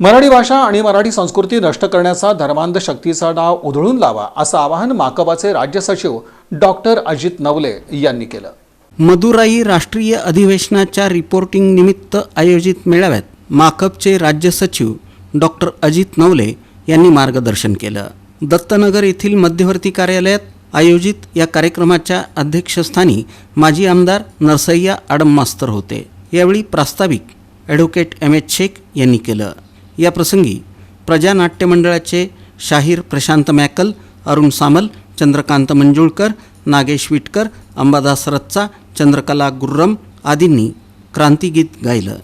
मराठी भाषा आणि मराठी संस्कृती नष्ट करण्याचा धर्मांध शक्तीचा डाव उधळून लावा असं आवाहन माकपाचे राज्य सचिव डॉक्टर अजित नवले यांनी केलं. मदुराई राष्ट्रीय अधिवेशनाच्या रिपोर्टिंग निमित्त आयोजित मेळाव्यात माकपचे राज्य सचिव डॉक्टर अजित नवले यांनी मार्गदर्शन केलं. दत्तनगर येथील मध्यवर्ती कार्यालयात आयोजित या कार्यक्रमाच्या अध्यक्षस्थानी माजी आमदार नरसय्या आडम मास्तर होते. यावेळी प्रास्ताविक ॲडव्होकेट एम एच शेख यांनी केलं. या प्रसंगी प्रजा नाट्य मंडळाचे शाहीर प्रशांत मॅकल अरुण सामल चंद्रकांत मंजुळकर नागेश विटकर अंबादास रच्चा चंद्रकला गुर्रम आदींनी क्रांतीगीत गायलं.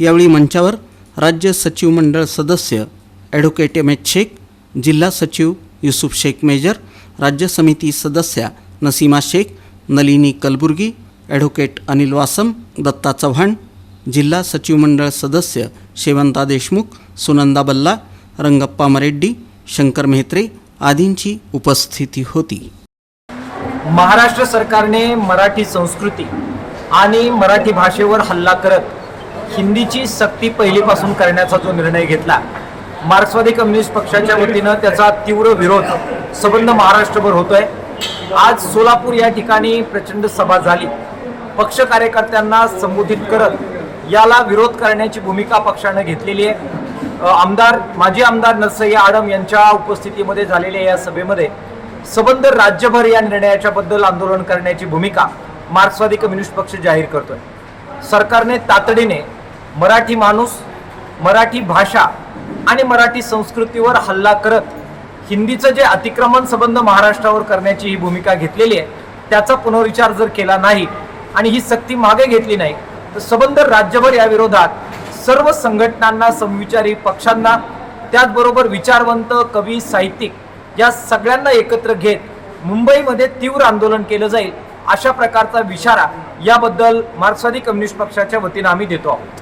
यावेळी मंचावर राज्य सचिव मंडळ सदस्य ॲडव्होकेट एम एच शेख जिल्हा सचिव युसुफ शेख मेजर राज्य समिती सदस्या नसीमा शेख नलिनी कलबुर्गी ॲडव्होकेट अनिल वासम दत्ता चव्हाण जिल्हा सचिव मंडळ सदस्य शेवंता देशमुख सुनंदा बल्ला रंगप्पा मरेड्डी शंकर मेहत्रे आदींची उपस्थिती होती. महाराष्ट्र सरकारने मराठी संस्कृती आणि मराठी भाषेवर हल्ला करत हिंदीची सक्ती पहिलीपासून करण्याचा जो निर्णय घेतला मार्क्सवादी कम्युनिस्ट पक्षाच्या वतीनं त्याचा तीव्र विरोध संबंध महाराष्ट्रभर होतोय. आज सोलापूर या ठिकाणी प्रचंड सभा झाली. पक्ष कार्यकर्त्यांना संबोधित करत याला विरोध करण्याची भूमिका पक्षानं घेतलेली आहे. आमदार माजी आमदार नरसय्या आडम यांच्या उपस्थितीमध्ये झालेल्या या सभेमध्ये सबंध राज्यभर या निर्णयाच्या बद्दल आंदोलन करण्याची भूमिका मार्क्सवादी कम्युनिस्ट पक्ष जाहीर करतोय. सरकारने तातडीने मराठी माणूस मराठी भाषा आणि मराठी संस्कृतीवर हल्ला करत हिंदीचं जे अतिक्रमण संबंध महाराष्ट्रावर करण्याची ही भूमिका घेतलेली आहे त्याचा पुनर्विचार जर केला नाही आणि ही सक्ती मागे घेतली नाही सबंध राज्यभर या विरोधात सर्व संघटनांना समविचारी पक्षांना त्याचबरोबर विचारवंत कवी साहित्यिक या सगळ्यांना एकत्र घेत मुंबईमध्ये तीव्र आंदोलन केलं जाईल अशा प्रकारचा विशारा याबद्दल मार्क्सवादी कम्युनिस्ट पक्षाच्या वतीनं आम्ही देतो आहोत.